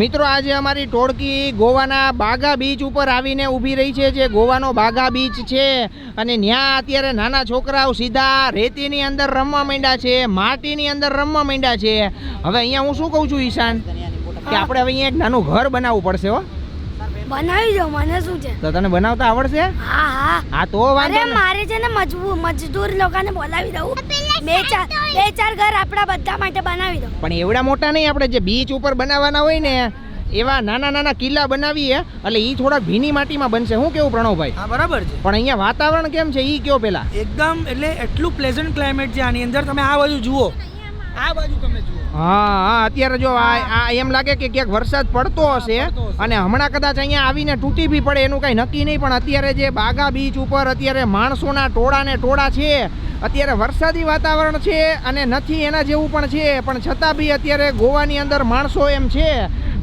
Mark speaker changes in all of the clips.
Speaker 1: મિત્રો આજે અમારી ટોળકી ગોવાના બાગા બીચ ઉપર આવીને ઊભી રહી છે જે ગોવાનો બાગા બીચ છે. અને ત્યાં અત્યારે નાના છોકરાઓ સીધા રેતીની અંદર રમવા માંડ્યા છે માટીની અંદર રમવા માંડ્યા છે. હવે અહીંયા હું શું કહું છું ઈશાન? કે આપણે હવે અહીંયા એક નાનું ઘર બનાવવું પડશે હો.
Speaker 2: બનાવી દો મને શું છે?
Speaker 1: તો તને બનાવતા આવડશે?
Speaker 2: હા હા.
Speaker 1: હા તો વાંધો
Speaker 2: મારે છે ને મજબૂર મજદૂર લોકોને બોલાવી દઉં. બે ચાર બે ચાર ઘર આપણા બધા માટે બનાવી દો.
Speaker 1: પણ એવડા મોટા નહીં આપણે જે બીચ ઉપર બનાવવાના હોય ને એવા નાના નાના કિલ્લા બનાવીએ એટલે એ થોડા ભીની માટીમાં બનશે. શું કેવું પ્રણવભાઈ?
Speaker 3: હા બરાબર છે.
Speaker 1: પણ અહીંયા વાતાવરણ કેમ છે? એ કયો પેલા?
Speaker 3: એકદમ એટલે એટલું પ્લેઝન્ટ ક્લાઇમેટ છે આની અંદર. તમે આ બાજુ જુઓ. આ બાજુ તમે જુઓ.
Speaker 1: હા હા અત્યારે જો આ આ એમ લાગે કે ક્યાંક વરસાદ પડતો હશે. અને હમણાં કદાચ અહીંયા આવીને તૂટી બી પડે એનું કાંઈ નક્કી નહીં પણ અત્યારે જે બાગા બીચ ઉપર અત્યારે માણસોના ટોળા ને ટોળા છે અત્યારે વરસાદી વાતાવરણ છે અને નથી એના જેવું પણ છે પણ છતાં બી અત્યારે ગોવાની અંદર માણસો એમ છે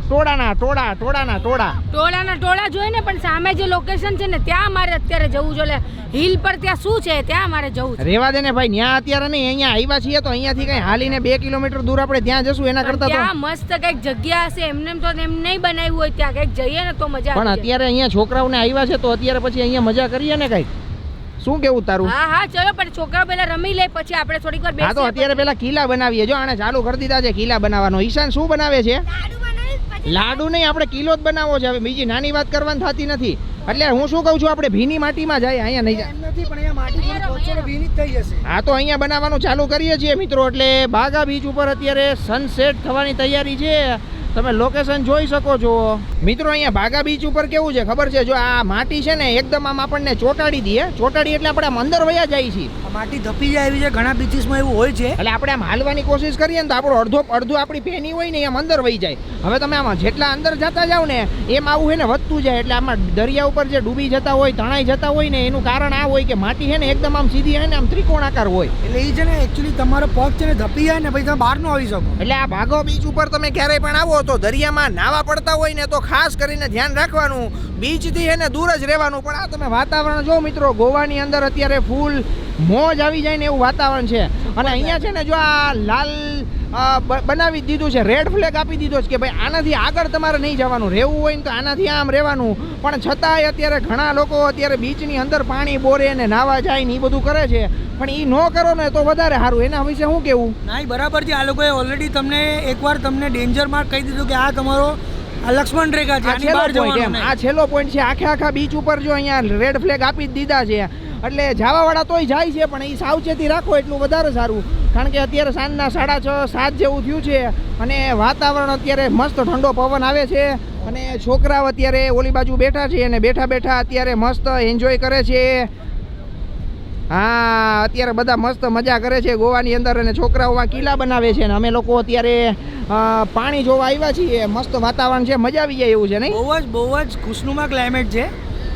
Speaker 1: ટોળાના ટોળા ટોળાના ટોળા.
Speaker 4: ટોળાના ટોળા જોઈએ ને પણ સામે જે લોકેશન છે ને ત્યાં મારે અત્યારે જવું જોઈએ હિલ પર ત્યાં શું છે ત્યાં મારે જવું છે.
Speaker 1: રેવા દે ને ભાઈ ત્યાં અત્યારે નહીં અહીંયા આવ્યા છીએ તો અહીંયાથી કઈ હાલીને બે કિલોમીટર દૂર આપણે ત્યાં જશું એના કરતા
Speaker 4: ત્યાં મસ્ત કંઈક જગ્યા હશે એમને એમ તો એમ નહીં બનાવ્યું હોય ત્યાં કંઈક જઈએ ને તો મજા
Speaker 1: પણ અત્યારે અહીંયા છોકરાઓને આવ્યા છે તો અત્યારે પછી અહીંયા મજા કરીએ ને કંઈક? શું કેવું તારું?
Speaker 4: હા હા ચલો પણ છોકરા પેલા રમી લે પછી આપણે થોડીક વાર
Speaker 1: હા તો અત્યારે પેલા કિલ્લા બનાવીએ. જો આને ચાલુ કરી દીધા છે કિલ્લા બનાવવાનો. ઈશાન શું બનાવે છે? લાડુ નહીં આપણે કિલો જ બનાવવો છે. હવે બીજી નાની વાત કરવાની થતી નથી. એટલે હું શું કહું છું આપણે ભીની માટીમાં જાય અહીંયા નહીં જાય.
Speaker 3: નથી પણ અહીંયા માટી ભીની થઈ જશે.
Speaker 1: હા તો અહીંયા બનાવવાનું ચાલુ કરીએ છીએ મિત્રો એટલે બાગા બીચ ઉપર અત્યારે સનસેટ થવાની તૈયારી છે. તમે લોકેશન જોઈ શકો છો. મિત્રો અહીંયા બાગા બીચ ઉપર કેવું છે? ખબર છે? જો આ માટી છે ને એકદમ આમ આપણને ચોટાડી દઈએ ચોટાડી એટલે આપણે આમ અંદર વયા જાય છીએ.
Speaker 3: માટી ધપી જાય એવી છે ઘણા બીચીસમાં એવું હોય છે.
Speaker 1: એટલે આપણે આમ હાલવાની કોશિશ કરીએ ને તો આપણો અડધો અડધો આપણી પેની હોય ને એમ અંદર વહી જાય. હવે તમે આમાં જેટલા અંદર જતા જાઓ ને એમ આવું છે ને વધતું જાય. એટલે આમાં દરિયા ઉપર જે ડૂબી જતા હોય તણાઈ જતા હોય ને એનું કારણ આ હોય કે માટી છે ને એકદમ આમ સીધી હોય ને આમ ત્રિકોણાકાર હોય.
Speaker 3: એટલે એ છે ને એકચ્યુઅલી તમારો પગ છે ને ધપી જાય ને પછી તમે બહાર ન આવી શકો.
Speaker 1: એટલે આ ભાગો બીચ ઉપર તમે ક્યારેય પણ આવો તો દરિયામાં નાવા પડતા હોય ને તો ખાસ કરીને ધ્યાન રાખવાનું. બીચથી છે ને દૂર જ રહેવાનું. પણ આ તમે વાતાવરણ જો મિત્રો ગોવાની અંદર અત્યારે ફૂલ મોજ આવી જાય ને એવું વાતાવરણ છે. અને અહીંયા છે ને જો આ લાલ બનાવી દીધું છે રેડ ફ્લેગ આપી દીધો છે કે ભાઈ આનાથી આગળ તમારે નહીં જવાનું. રહેવું હોય ને તો આનાથી આમ રહેવાનું. પણ છતાંય અત્યારે ઘણા લોકો અત્યારે બીચની અંદર પાણી બોરે ને નાવા જાય ને એ બધું કરે છે. પણ એ ન કરો ને તો વધારે સારું. એના વિશે શું કેવું?
Speaker 3: ના બરાબર છે. આ લોકોએ ઓલરેડી તમને એકવાર તમને ડેન્જર માર્ક કહી દીધું કે આ તમારો આ લક્ષ્મણ રેખા છે.
Speaker 1: આ છેલ્લો પોઈન્ટ છે. આખે આખા બીચ ઉપર જો અહીંયા રેડ ફ્લેગ આપી દીધા છે. એટલે જવાવાળા તોય જાય છે, પણ એ સાવચેતી રાખો એટલું વધારે સારું. કારણ કે અત્યારે સાંજના સાડા છ, સાત જેવું થયું છે અને વાતાવરણ અત્યારે મસ્ત ઠંડો પવન આવે છે અને છોકરાઓ અત્યારે ઓલી બાજુ બેઠા છે અને બેઠા બેઠા અત્યારે મસ્ત એન્જોય કરે છે. હા, અત્યારે બધા મસ્ત મજા કરે છે ગોવાની અંદર અને છોકરાઓમાં કિલ્લા બનાવે છે અને અમે લોકો અત્યારે પાણી જોવા આવ્યા છીએ. મસ્ત વાતાવરણ છે, મજા આવી જાય એવું છે, નહીં?
Speaker 3: બહુ જ બહુ જ ખુશનુમા ક્લાઇમેટ છે.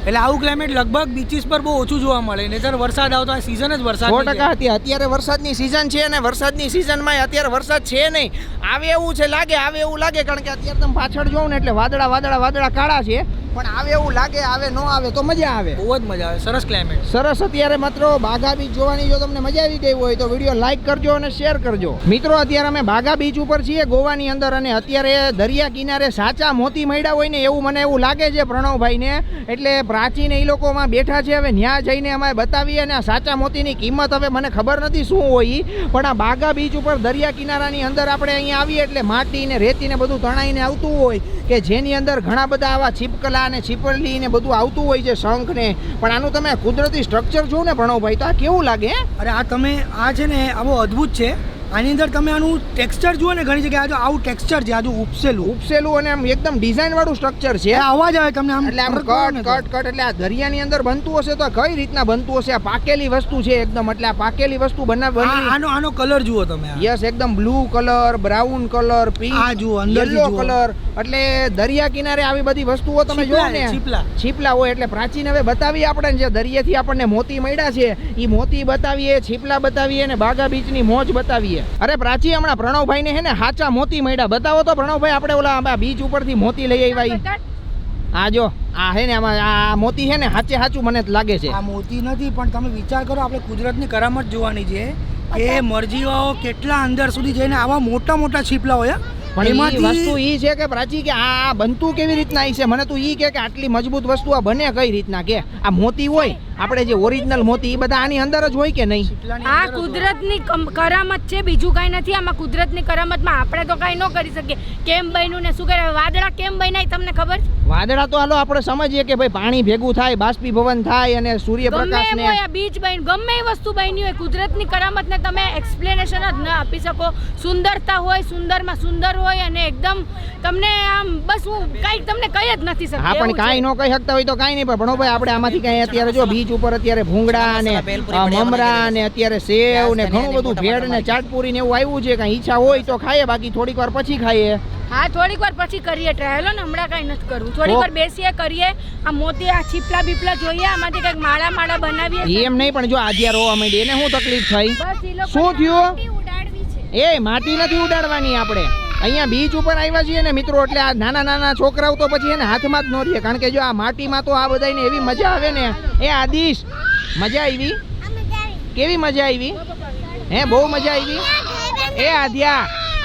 Speaker 3: એટલે આવું ક્લાઇમેટ લગભગ બીચીસ પર બહુ ઓછું જોવા મળે. નહીતર વરસાદ આવતો આ સિઝન જ વરસાદ
Speaker 1: સો ટકા હતી. અત્યારે વરસાદની સિઝન છે અને વરસાદની સિઝનમાં અત્યારે વરસાદ છે નહીં. આવે એવું છે લાગે આવે એવું લાગે. કારણ કે અત્યારે તમે પાછળ જોઉં ને એટલે વાદળા વાદળા વાદળા કાળા છે. પણ આવે એવું લાગે આવે ન આવે તો મજા આવે.
Speaker 3: બહુ જ મજા આવે. સરસ ક્લાઇમેટ
Speaker 1: સરસ અત્યારે મિત્રો બાઘા બીચ જોવાની જો તમને મજા આવી ગઈ હોય તો વીડિયો લાઈક કરજો અને શેર કરજો. મિત્રો અત્યારે અમે બાઘા બીચ ઉપર છીએ ગોવાની અંદર અને અત્યારે દરિયા કિનારે સાચા મોતી મળ્યા હોય ને એવું મને એવું લાગે છે પ્રણવભાઈને. એટલે પ્રાચીન એ લોકોમાં બેઠા છે હવે ન્યા જઈને અમે બતાવીએ અને આ સાચા મોતીની કિંમત હવે મને ખબર નથી શું હોય. પણ આ બાઘા બીચ ઉપર દરિયા કિનારાની અંદર આપણે અહીંયા આવીએ એટલે માટી ને રેતી ને બધું તણાઈને આવતું હોય કે જેની અંદર ઘણા બધા આવા છીપકલા ને છીપરલી ને બધું આવતું હોય છે શંખ ને પણ આનું તમે કુદરતી સ્ટ્રક્ચર જો ને ભણોભાઈ તો આ કેવું લાગે?
Speaker 3: અરે આ તમે, આ છે ને આ બહુ અદ્ભુત છે આની અંદર તમે આનું ટેક્સચર જુઓ ને ઘણી જગ્યાએ આવું ટેક્સચર છે આજુ ઉપસેલું.
Speaker 1: ઉપસેલું અને આમ એકદમ ડિઝાઇન વાળું સ્ટ્રક્ચર છે.
Speaker 3: અવાજ આવે તમને આમ
Speaker 1: એટલે આમ કટ કટ કટ એટલે આ દરિયાની અંદર બનતું હશે તો કઈ રીતના બનતું હશે? આ પાકેલી વસ્તુ છે એકદમ એટલે આ પાકેલી વસ્તુ બનાવ
Speaker 3: આનો આનો કલર જુઓ તમે
Speaker 1: યસ એકદમ blue colour brown colour pink
Speaker 3: આ જુઓ, અંદર
Speaker 1: યલો
Speaker 3: જુઓ.
Speaker 1: કલર એટલે દરિયા કિનારે આવી બધી વસ્તુઓ તમે જોવો ને
Speaker 3: છીપલા.
Speaker 1: છીપલા હોય એટલે પ્રાચીન હવે બતાવીએ આપણે જે દરિયાથી આપણને મોતી મળ્યા છે. એ મોતી બતાવીએ છીપલા બતાવીએ અને બાગા બીચની મોજ બતાવીએ. અરે પ્રાચી હમણાં પ્રણવભાઈને હે ને હાચા મોતી મળ્યા. બતાવો તો પ્રણવભાઈ આપણે ઓલા બીચ ઉપરથી મોતી લઈ આવ્યા. આ જો આ હે ને આમાં આ મોતી છે ને હાચે હાચું મને લાગે છે.
Speaker 3: આ મોતી નથી પણ તમે વિચાર કરો આપણે કુદરતની કરામત જોવાની છે કે મરજીવાઓ કેટલા અંદર સુધી જઈને આવા મોટા મોટા છીપલા હોય
Speaker 1: પણ
Speaker 3: એમાં
Speaker 1: વસ્તુ ઈ છે કે પ્રાચી કે આ બનતું કેવી રીતના છે? મને તું ઈ કે કે આટલી મજબૂત વસ્તુ આ બને કઈ રીતના? કે આ મોતી હોય આપણે જે ઓરિજિનલ મોતી એ બધા આની અંદર જ હોય કે નહીં?
Speaker 4: આ. કુદરતની કરામત છે બીજું કાંઈ નથી. આમાં કુદરતની કરામતમાં આપણે તો કાંઈ ન કરી શકીએ. કેમ બન્યું ને શું કરે વાદળા કેમ બન્યા તમને ખબર છે?
Speaker 1: વાદળા તો હાલો આપણે સમજીએ કે ભાઈ પાણી ભેગું થાય બાષ્પીભવન થાય અને સૂર્યપ્રકાશ ને
Speaker 4: હોય આ બીચ બન્યું ગમે એ વસ્તુ બની હોય કુદરતની કરામતને તમે એક્સપ્લેનેશન જ ન આપી શકો. સુંદરતા હોય સુંદરમાં સુંદર હોય અને એકદમ તમને આમ બસ હું કાંઈ તમને કહી જ નથી શકતા
Speaker 1: હા પણ કાંઈ ન કહી શકતા હોય તો કાંઈ નહીં પણ ભણો ભાઈ આપણે આમાંથી કાંઈ અત્યારે જો બીચ ઉપર અત્યારે ભૂંગળા ને મમરા ને અત્યારે સેવ ને ઘણું બધું ભેળ ને ચાટપુરી ને એવું આવ્યું છે કાંઈ ઈચ્છા હોય તો ખાઈએ બાકી થોડીક વાર પછી ખાઈએ.
Speaker 4: હા થોડીક વાર પછી કરીએ ટ્રાયલો ને હમણાં કઈ નથી કરવું. થોડીક વાર બેસીએ કરીએ. આ મોતી આ છીપલા બીપલા જોઈએ આમાંથી કંઈક માળા માળા બનાવીએ
Speaker 1: એમ નહીં પણ જો આજે રોવા માંડી એને શું તકલીફ થઈ? શું થયું? એ માટી નથી ઉડાડવાની આપણે. અહીંયા બીચ ઉપર આવ્યા છીએ ને મિત્રો, એટલે આ નાના નાના છોકરાઓ તો પછી એને હાથમાં જ ન રહીએ કારણ કે જો આ માટીમાં તો આ બધાને એવી મજા આવે ને. એ આદિશ, મજા આવી? કેવી મજા આવી? હે, બહુ મજા આવી? એ આદ્યા,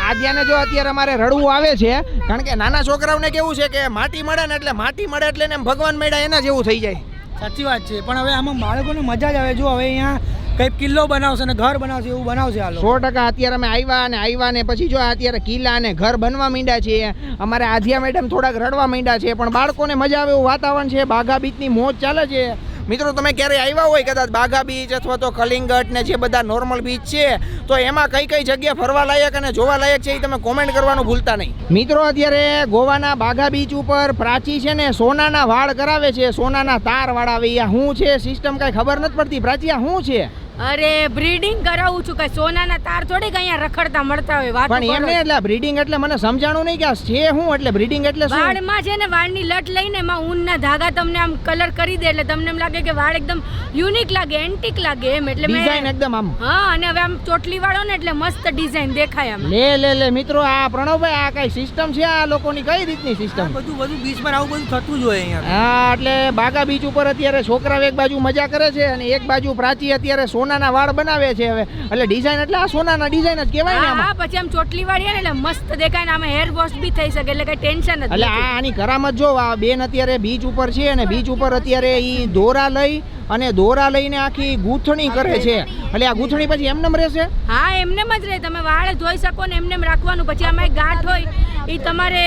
Speaker 1: આદ્યાને જો અત્યારે અમારે રડવું આવે છે, કારણ કે નાના છોકરાઓને કેવું છે કે માટી મળે ને એટલે માટી મળે એટલે ભગવાન મળ્યા એના જેવું થઈ જાય.
Speaker 3: સાચી વાત છે, પણ હવે આમાં બાળકોને મજા જ આવે. જો હવે અહીંયા કંઈક કિલ્લો બનાવશે ને ઘર બનાવશે એવું બનાવશે આ
Speaker 1: સો ટકા અત્યારે અમે આવ્યા ને આવ્યા ને પછી જો અત્યારે કિલ્લા ને ઘર બનવા માંડ્યા છે અમારે આધ્યા મેડમ થોડાક રડવા માંડ્યા છે, પણ બાળકોને મજા આવે એવું વાતાવરણ છે, બાઘા બીચની મોજ ચાલે છે. મિત્રો, તમે ક્યારે આવ્યા હોય કદાચ બાઘા બીચ અથવા તો કલિંગટ ને જે બધા નોર્મલ બીચ છે, તો એમાં કઈ કઈ જગ્યા ફરવા લાયક અને જોવા લાયક છે એ તમે કોમેન્ટ કરવાનું ભૂલતા નહીં. મિત્રો, અત્યારે ગોવાના બાઘા બીચ ઉપર પ્રાચી છે ને સોનાના વાળ કરાવે છે, સોનાના તાર વાળાવે આ શું છે? સિસ્ટમ કઈ ખબર નથી પડતી. પ્રાચી, આ શું છે?
Speaker 4: અરે બ્રીડિંગ કરાવું છું કઈ. સોનાના તાર થોડીક અહીંયા રખડતા મળતા હોય વાત
Speaker 1: પણ એમ નહીં એટલે બ્રીડિંગ એટલે મને સમજાણું નહીં કે આ છે હું એટલે બ્રીડિંગ એટલે શું?
Speaker 4: વાળમાં છે ને વાળની લટ લઈને માં ઊનના ધાગા તમને આમ કલર કરી દે એટલે તમને એમ લાગે કે વાળ એકદમ યુનિક લાગે એન્ટિક લાગે એમ. એટલે
Speaker 1: ડિઝાઇન એકદમ આમ.
Speaker 4: હા અને હવે આમ ચોટલી વાળો ને એટલે મસ્ત ડિઝાઇન દેખાય આમ.
Speaker 1: લે લે લે મિત્રો આ પ્રણવભાઈ આ કઈ સિસ્ટમ છે? આ લોકોની કઈ રીતની સિસ્ટમ
Speaker 3: બધું બધું બીચ પર આવું બધું થતું જ હોય અહીંયા.
Speaker 1: હા એટલે બાગા બીચ ઉપર અત્યારે છોકરાઓ એક બાજુ મજા કરે છે અને એક બાજુ પ્રાચી અત્યારે સોનાના વાળ બનાવે છે હવે. એટલે ડિઝાઇન એટલે આ સોનાના ડિઝાઇન જ કહેવાય ને
Speaker 4: હા પછી આમ ચોટલી વાળી ને એટલે મસ્ત દેખાય ને આમાં હેર વોશ બી થઈ શકે એટલે કઈ ટેન્શન નથી.
Speaker 1: એટલે આની કરામત જો આ બેન અત્યારે બીચ ઉપર છે અને બીચ ઉપર અત્યારે ઈ દોરા લઈ અને દોરા લઈને આખી ગૂંથણી કરે છે. એટલે આ ગૂંથણી પછી એમનેમ રહેશે?
Speaker 4: હા એમનેમ જ રહે. તમે વાળ ધોઈ શકો ને એમનેમ રાખવાનું. પછી આમાં એક ગાંઠ હોય એ તમારે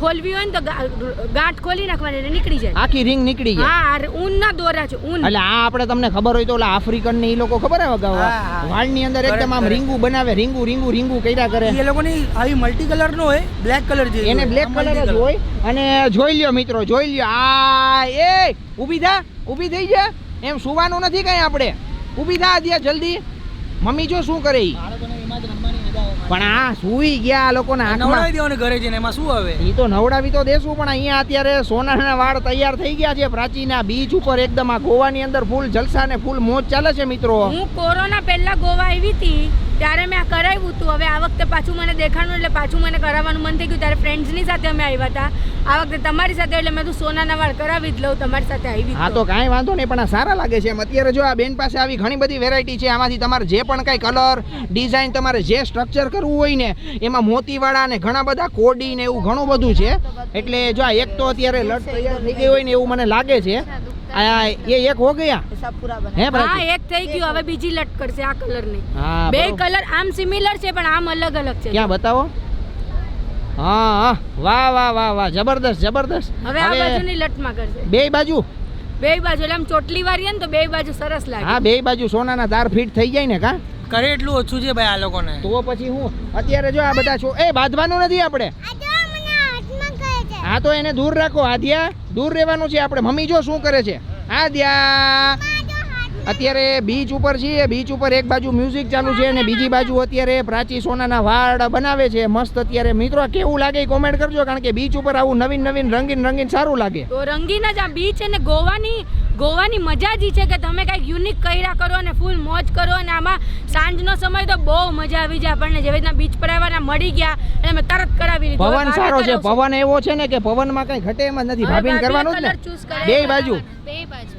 Speaker 4: ખોલવી હોય ને તો ગાંઠ ખોલી નાખવાની એટલે નીકળી જાય.
Speaker 1: આખી રિંગ નીકળી જાય.
Speaker 4: હા ઊન ના દોરા છે ઊન.
Speaker 1: એટલે આ આપણે તમને ખબર હોય તો ઓલા આફ્રિકન ને એ લોકો ખબર હા,
Speaker 3: હા.
Speaker 1: વાળની અંદર એકદમ આમ રિંગુ બનાવે રીંગુ રીંગુ રીંગુ કર્યા કરે.
Speaker 3: એ લોકોની આવી મલ્ટી કલર નો હોય બ્લેક કલર જે
Speaker 1: એને બ્લેક કલર જ હોય. અને જોઈ લ્યો મિત્રો જોઈ લ્યો. આ એ ઊભી થા ઊભી થઈ જા. એમ સુવાનું નથી કઈ આપણે. ઊભી થા આદ્યા જલ્દી. મમ્મી જો શું કરે ઈ? પણ આ સુઈ ગયા આ લોકોના આંખમાં
Speaker 3: નવડાવી દેવાનું ઘરે જઈને એમાં શું હવે
Speaker 1: એ તો નવડાવી તો દેશું પણ અહીંયા અત્યારે સોનાના વાળ તૈયાર થઈ ગયા છે. પ્રાચીના બીચ ઉપર એકદમ આ ગોવાની અંદર ફૂલ જલસા ને ફૂલ મોજ ચાલે છે મિત્રો.
Speaker 4: હું કોરોના પહેલા ગોવા આવી હતી ત્યારે મેં આ કરાવ્યું હતું હવે આ વખતે પાછું મને દેખાણું એટલે પાછું મને કરાવવાનું મન થઈ ગયું. ત્યારે ફ્રેન્ડ્સની સાથે અમે આવ્યા હતા. આ વખતે તમારી સાથે એટલે મેં તો સોનાના વાળ કરાવી જ લઉં. તમારી સાથે આવી
Speaker 1: હા તો કાંઈ વાંધો નહીં પણ આ સારા લાગે છે એમ. અત્યારે જો આ બેન પાસે આવી ઘણી બધી વેરાયટી છે. આમાંથી તમારે જે પણ કાંઈ કલર ડિઝાઇન તમારે જે સ્ટ્રક્ચર કરવું હોય ને એમાં મોતીવાળા ને ઘણા બધા કોડી ને એવું ઘણું બધું છે. એટલે જો આ એક તો અત્યારે લટ તૈયાર થઈ ગઈ હોય ને એવું મને લાગે છે. આ એ એક હો ગયા? હે
Speaker 4: હા એક થઈ ગયું. હવે બીજી લટકડશે આ કલરની.
Speaker 1: હા
Speaker 4: બે કલર આમ સિમિલર છે પણ આમ અલગ અલગ છે.
Speaker 1: ક્યાં બતાવો? હા હા. વાહ વાહ વાહ વાહ. જબરદસ્ત જબરદસ્ત.
Speaker 4: હવે આ બાજુની લટમાં કરશે
Speaker 1: બે બાજુ?
Speaker 4: બે બાજુ એટલે આમ ચોટલી વાળી ને તો બે બાજુ સરસ લાગે.
Speaker 1: હા બે બાજુ સોનાના તાર ફીટ થઈ જાય ને કા?
Speaker 3: કરે એટલું ઓછું છે ભાઈ આ લોકોને.
Speaker 1: તો પછી હું અત્યારે જો આ બધા છો એ બાંધવાનું નથી આપણે. હા, તો એને દૂર રાખો. આદ્યા દૂર રહેવાનું છે આપણે. મમ્મી જો શું કરે છે? આદ્યા. અત્યારે બીચ ઉપર છીએ બીચ ઉપર એક બાજુ મ્યુઝિક ચાલુ છે અને બીજી બાજુ અત્યારે પ્રાચી સોનાના વાડ બનાવે છે. મસ્ત અત્યારે મિત્રો કેવું લાગે કોમેન્ટ કરજો કારણ કે બીચ ઉપર આવું નવીન નવીન રંગીન રંગીન સારું લાગે.
Speaker 4: તો રંગીન જ આ બીચ અને ગોવાની ગોવાની મજા જ છે કે તમે કાંઈક યુનિક કર્યા કરો અને ફૂલ મોજ કરો અને આમાં સાંજનો સમય તો બહુ મજા આવી જાય આપણને. જેવી રીતના બીચ પર આવ્યા મળી ગયા અને અમે તરત કરાવી લીધું.
Speaker 1: પવન સારો છે. પવન એવો છે ને કે પવનમાં કઈ ઘટે એમ જ નથી. ભાભીને કરવાનું જ ને. બે બાજુ.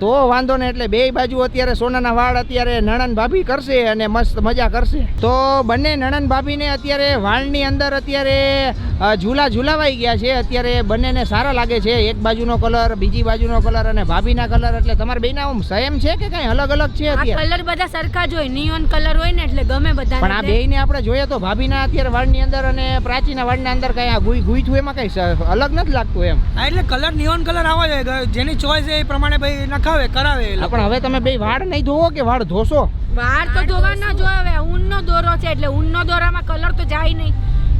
Speaker 1: તો વાંધો ને એટલે બે બાજુ અત્યારે સોનાના વાળ અત્યારે નણન ભાભી કરશે અને મસ્ત મજા કરશે. તો બંને નણંદ ભાભીને અત્યારે વાળની અંદર અત્યારે ઝૂલા ઝૂલાવાઈ ગયા છે. અત્યારે બંનેને સારા લાગે છે. એક બાજુનો કલર બીજી બાજુનો કલર અને ભાભીના કલર એટલે તમારે બેના આમ સેમ છે કે કઈ અલગ અલગ છે અત્યારે?
Speaker 4: કલર બધા સરખા જ હોય. નિયોન કલર હોય ને એટલે ગમે બધા
Speaker 1: પણ આ બેયને આપણે જોઈએ તો ભાભીના અત્યારે વાળની અંદર અને પ્રાચીના વાળના અંદર કઈ આ ગુઈ ગુઈ થયું એમાં કઈ અલગ નથી લાગતું એમ.
Speaker 3: એટલે કલર નિયોન કલર આવો જાય જેની ચોઈસ એ પ્રમાણે ભાઈ નખાવે કરાવે.
Speaker 1: પણ હવે તમે બે વાળ નહીં ધોવો કે વાળ ધોશો?
Speaker 4: વાળ તો ધોવા ના જોવે હવે ઊનનો દોરો છે એટલે ઊનનો દોરામાં કલર તો જાય નહીં.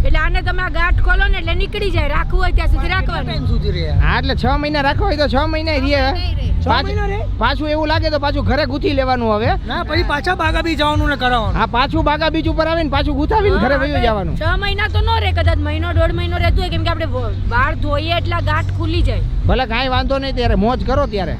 Speaker 4: એટલે આને તમે આ ગાંઠ ખોલો ને એટલે નીકળી જાય રાખવું હોય ત્યાં સુધી રાખવાનું.
Speaker 3: સુધી રહે
Speaker 1: હા એટલે છ મહિના રાખવા હોય તો છ મહિના રહે. પાછું- એવું લાગે તો પાછું ઘરે ગુથી લેવાનું હવે.
Speaker 3: ના પછી પાછા બાગા બી જવાનું ને કરાવવાનું.
Speaker 1: હા પાછું બાગા બીજ ઉપર આવીને પાછું ગુથાવીને ઘરે વયું જવાનું.
Speaker 4: છ મહિના તો ન રહે કદાચ મહિનો દોઢ મહિનો રહેતું હોય કેમ કે આપણે બાર વાળ ધોઈએ એટલે ગાંઠ ખુલી જાય.
Speaker 1: ભલે કાંઈ વાંધો નહીં ત્યારે મોજ કરો ત્યારે.